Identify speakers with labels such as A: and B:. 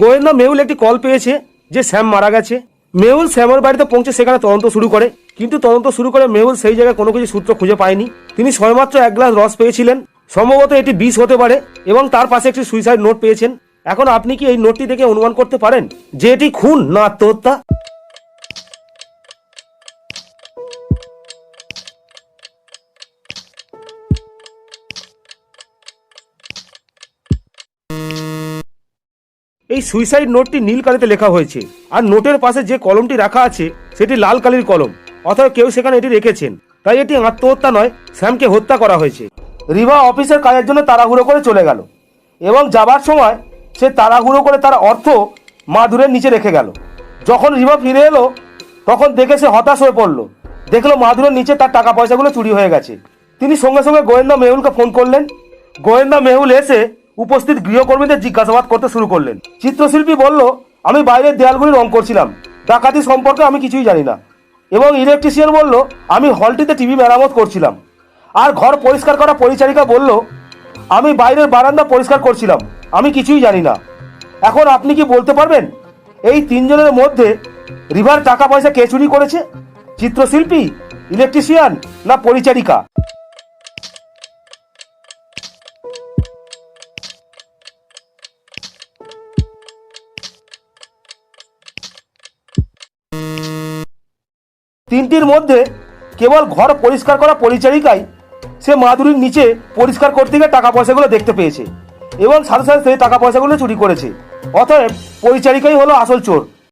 A: গোয়েন্দা মেহুল একটি কল পেয়েছে যে শ্যাম মারা গেছে। মেহুল শ্যামের বাড়িতে পৌঁছে সেখানে তদন্ত শুরু করে। কিন্তু তদন্ত শুরু করে মেহুল সেই জায়গায় কোনো কিছু সূত্র খুঁজে পায়নি। তিনি সবেমাত্র এক গ্লাস রস পেয়েছিলেন। সম্ভবত এটি বিষ হতে পারে এবং তার পাশে একটি সুইসাইড নোট পেয়েছেন। এখন আপনি কি এই নোটটি দেখে অনুমান করতে পারেন যে এটি খুন না আত্মহত্যা? এই সুইসাইড নোটটি নীল কালিতে লেখা হয়েছে। আর নোটের পাশে যে কলমটি রাখা আছে, সেটি লাল কালির কলম অথবা কেউ সেখানে এটি রেখেছেন। তাই এটি আত্মহত্যা নয় স্যামকে হত্যা করা হয়েছে। রিভা অফিসের কাজের জন্য তাড়াহুড়ো করে চলে গেল। এবং যাবার সময় সে তাড়াহুড়ো করে তার অর্থ মাদুরের নিচে রেখে গেল। যখন রিভা ফিরে এলো, তখন দেখে সে হতাশ হয়ে পড়ল। দেখল মাদুরের নিচে তার টাকা পয়সাগুলো চুরি হয়ে গেছে। তিনি সঙ্গে সঙ্গে গোয়েন্দা মেহুলকে ফোন করলেন। গোয়েন্দা মেহুল এসে উপস্থিত গৃহকর্মীদের জিজ্ঞাসাবাদ করতে শুরু করলেন। চিত্রশিল্পী বলল, আমি বাইরের দেয়ালগুলি রং করছিলাম। ডাকাতি সম্পর্কে আমি কিছুই জানি না। এবং ইলেকট্রিশিয়ান বলল, আমি হলটিতে টিভি মেরামত করছিলাম। আর ঘর পরিষ্কার করা পরিচারিকা বলল, আমি বাইরের বারান্দা পরিষ্কার করছিলাম। আমি কিছুই জানি না। এখন আপনি কি বলতে পারবেন? এই তিনজনের মধ্যে রিভার টাকা পয়সা কে চুরি করেছে? চিত্রশিল্পী, ইলেকট্রিশিয়ান না পরিচারিকা? তিনটির মধ্যে কেবল ঘর পরিষ্কার করা পরিচারিকাই সে মাধুরীর নিচে পরিষ্কার করতে গিয়ে টাকা পয়সাগুলো দেখতে পেয়েছে। এবং সাথে সাথে সেই টাকা পয়সাগুলো চুরি করেছে। অতএব পরিচারিকাই হলো আসল চোর।